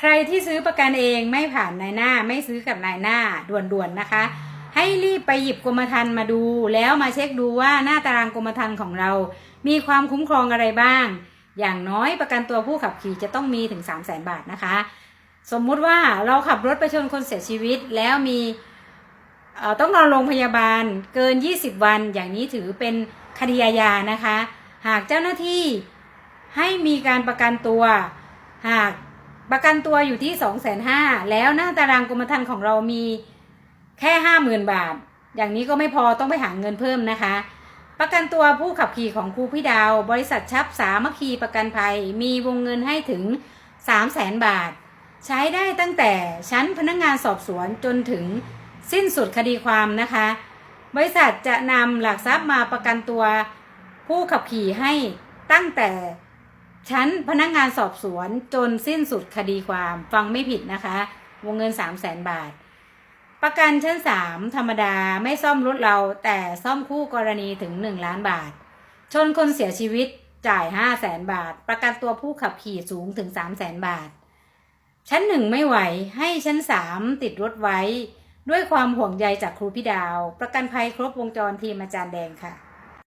ใครที่ซื้อประกันเองไม่ผ่านนายหน้า ไม่ซื้อกับนายหน้าด่วนๆนะคะ ให้รีบไปหยิบกรมธรรม์มาดู แล้วมาเช็คดูว่าหน้าตารางกรมธรรม์ของเรา มีความคุ้มครองอะไรบ้าง อย่างน้อยประกันตัวผู้ขับขี่จะต้องมีถึง 3 0 0แสนบาทนะคะ สมมุติว่าเราขับรถไปชนคนเสียชีวิตแล้วมีต้องนอนโรงพยาบาลเกิน 20 วัน อย่างนี้ถือเป็นคดีอาญานะคะ หากเจ้าหน้าที่ให้มีการประกันตัว หาก ประกันตัวอยู่ที่2 5 0 0 0 0แล้วหน้าตารางกรมธรรม์ของเรามีแค่50,000บาท อย่างนี้ก็ไม่พอต้องไปหาเงินเพิ่มนะคะ ประกันตัวผู้ขับขี่ของครูพี่ดาว บริษัทชับสามัคคีประกันภัย มีวงเงินให้ถึง3 0 0แสนบาท ใช้ได้ตั้งแต่ชั้นพนักงงานสอบสวนจนถึงสิ้นสุดคดีความนะคะ บริษัทจะนำหลักทรัพย์มาประกันตัวผู้ขับขี่ให้ตั้งแต่ ชั้นพนักงงานสอบสวนจนสิ้นสุดคดีความฟังไม่ผิดนะคะ วงเงิน 3 0 0แสนบาท ประกันชั้น 3 ธรรมดาไม่ซ่อมรถเราแต่ซ่อมคู่กรณีถึง 1 ล้านบาท ชนคนเสียชีวิตจ่าย 5 0 0แสนบาท ประกันตัวผู้ขับขี่สูงถึง 3 0 0แสนบาท ชั้นหนึ่งไม่ไหวให้ชั้นสามติดรถไว้ ด้วยความห่วงใยจากครูพี่ดาว ประกันภัยครบวงจรทีมอาจารย์แดงค่ะ